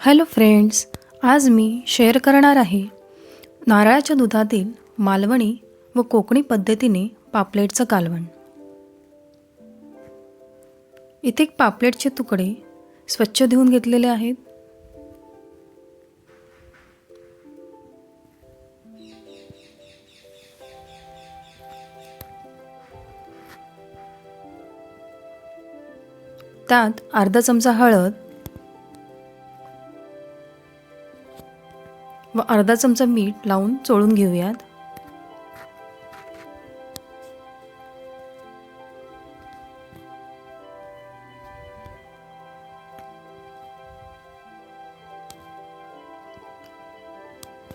Hello friends आज मी share करणार आहे. नारळाच्या दुधातील मालवणी व कोकणी पद्धतीने पापलेटचं कालवण. इथे पापलेटचे तुकडे स्वच्छ धुवून घेतलेले आहेत. त्यात अर्धा चमचा हळद व अर्धा चमचा मीठ लावून चोळून घेऊयात.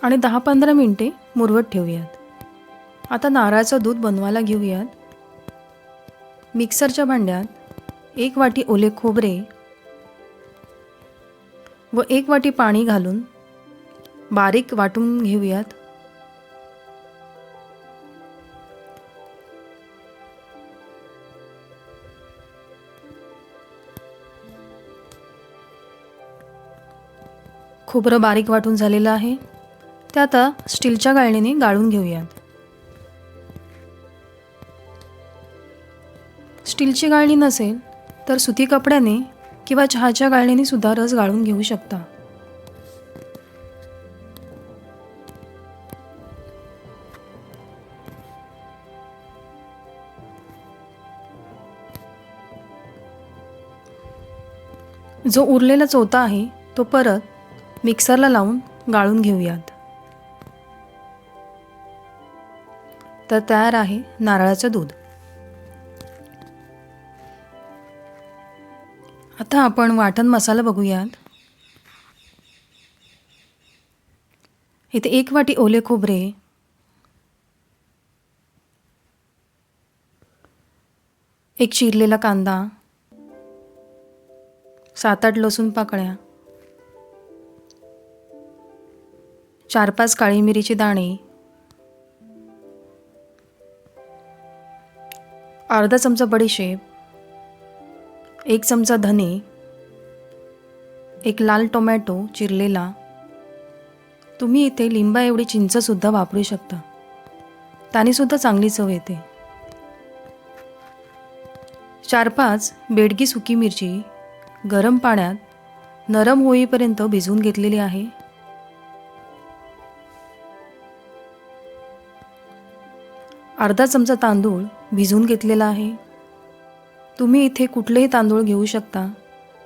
आणि दहा पंधरा मिनटे मुरवत ठेवूयात. आता नारळाचं दूध बनवायला घेऊयात. मिक्सरच्या भांड्यात एक वाटी ओले खोबरे व एक वाटी पाणी घालून बारीक वाटून घेऊयात. खोबरं बारीक वाटून झालेलं आहे. ते आता स्टीलच्या गाळणीने गाळून घेऊयात. स्टीलची गाळणी नसेल तर सुती कपड्याने किंवा चहाच्या गाळणीने सुद्धा रस गाळून घेऊ शकता. जो उरलेला चोथा आहे तो परत मिक्सरला लावून गाळून घेऊयात. तर तयार आहे नारळाचं दूध. आता आपण वाटण मसाला बघूयात. इथे एक वाटी ओले खोबरे. एक चिरलेला कांदा. सात आठ लसूण पाकळ्या. चार पाच काळी मिरीचे दाणे. अर्धा चमचा बडीशेप एक चमचा धने. एक लाल टोमॅटो चिरलेला. तुम्ही इथे लिंबा एवढी चिंचसुद्धा वापरू शकता. त्यानेसुद्धा चांगली चव येते. चार पाच बेडगी सुकी मिरची. गरम पाण्यात नरम होईपर्यंत भिजवून घेतलेली आहे. अर्धा चमचा तांदूळ भिजवून घेतलेला आहे. तुम्ही इथे कुठलेही तांदूळ घेऊ शकता.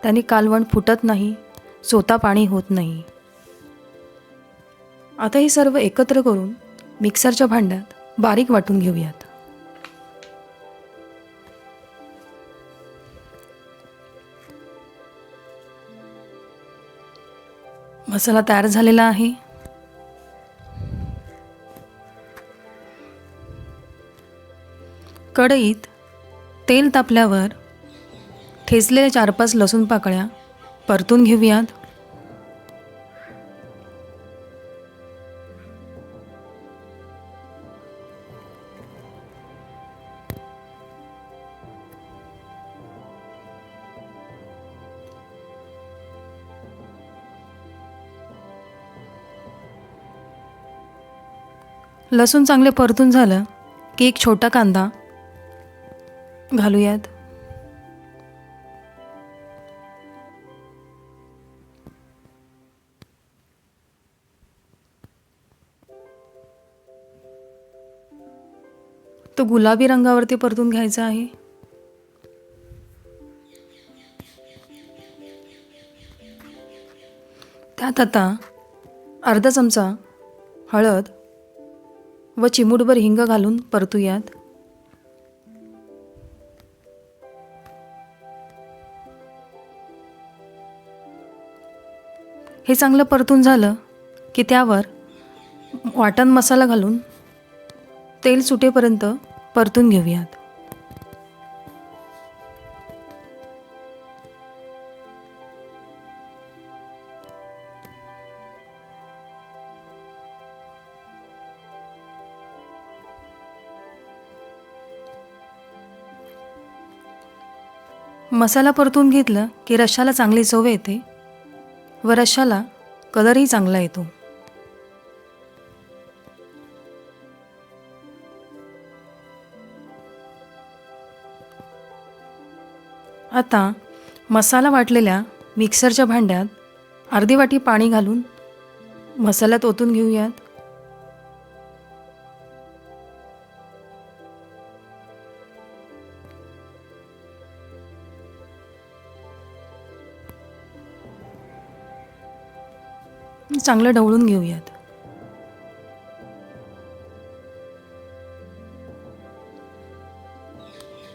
त्याने कालवण फुटत नाही स्वतः पाणी होत नाही. आता हे सर्व एकत्र करून मिक्सरच्या भांड्यात बारीक वाटून घेऊयात. मसाला तयार झालेला आहे. कढईत तेल तापल्यावर ठेचलेल्या चार पाच लसूण पाकळ्या परतून घेऊयात. लसूण चांगले परतून झालं की एक छोटा कांदा घालूयात. तो गुलाबी रंगावरती परतून घ्यायचा आहे. त्यात आता अर्धा चमचा हळद व चिमूटभर हिंग घालून परतूयात. हे चांगलं परतून झालं की त्यावर वाटण मसाला घालून तेल सुटेपर्यंत परतून घेऊयात. मसाला परतून घेतलं की रशाला चांगली चव येते व रश्शाला कलरही चांगला येतो. आता मसाला वाटलेल्या मिक्सरच्या भांड्यात अर्धी वाटी पाणी घालून मसाल्यात ओतून घेऊयात. चांगलं ढवळून घेऊयात.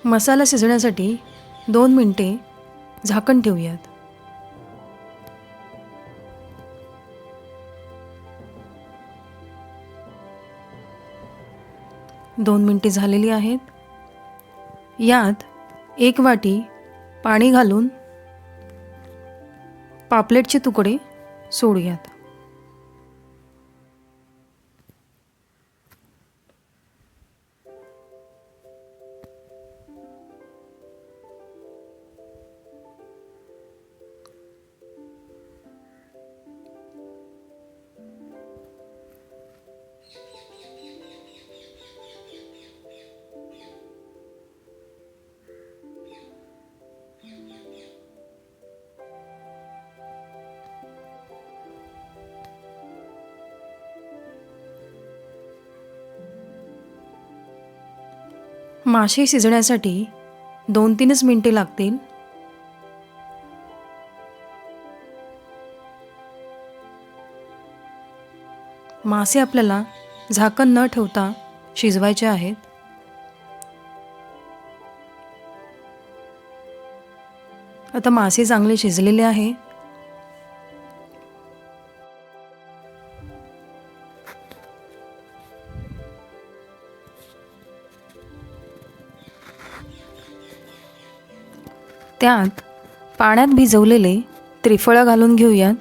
मसाला शिजण्यासाठी दोन मिनटे झाकण ठेवूयात. दोन मिनटे झालेली आहेत. यात एक वाटी पाणी घालून पापलेटचे तुकडे सोडूयात. मासे शिजण्यासाठी दोन तीनच मिनटे लागतील. मासे आपल्याला झाकण न ठेवता शिजवायचे आहेत. आता मासे चांगले शिजलेले आहे. त्यात पाण्यात भिजवलेले त्रिफळं घालून घेऊयात.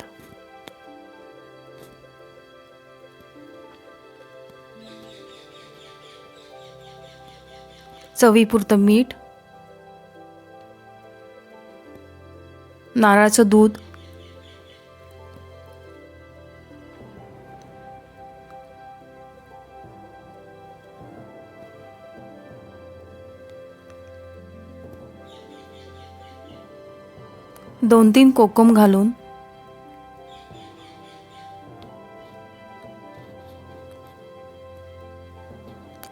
चवीपुरतं मीठ नारळाचं दूध दोन तीन कोकम घालून.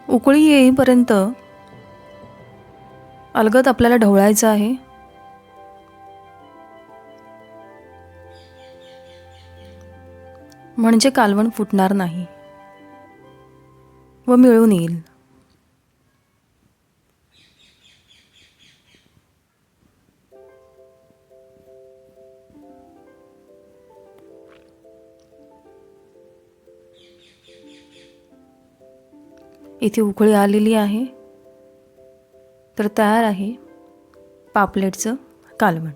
उकळी येईपर्यंत अलगद आपल्याला ढवळायचं आहे. म्हणजे कालवण फुटणार नाही व मिळून येईल. इथे उकळी आलेली आहे. तर तयार आहे पापलेटचं कालवण.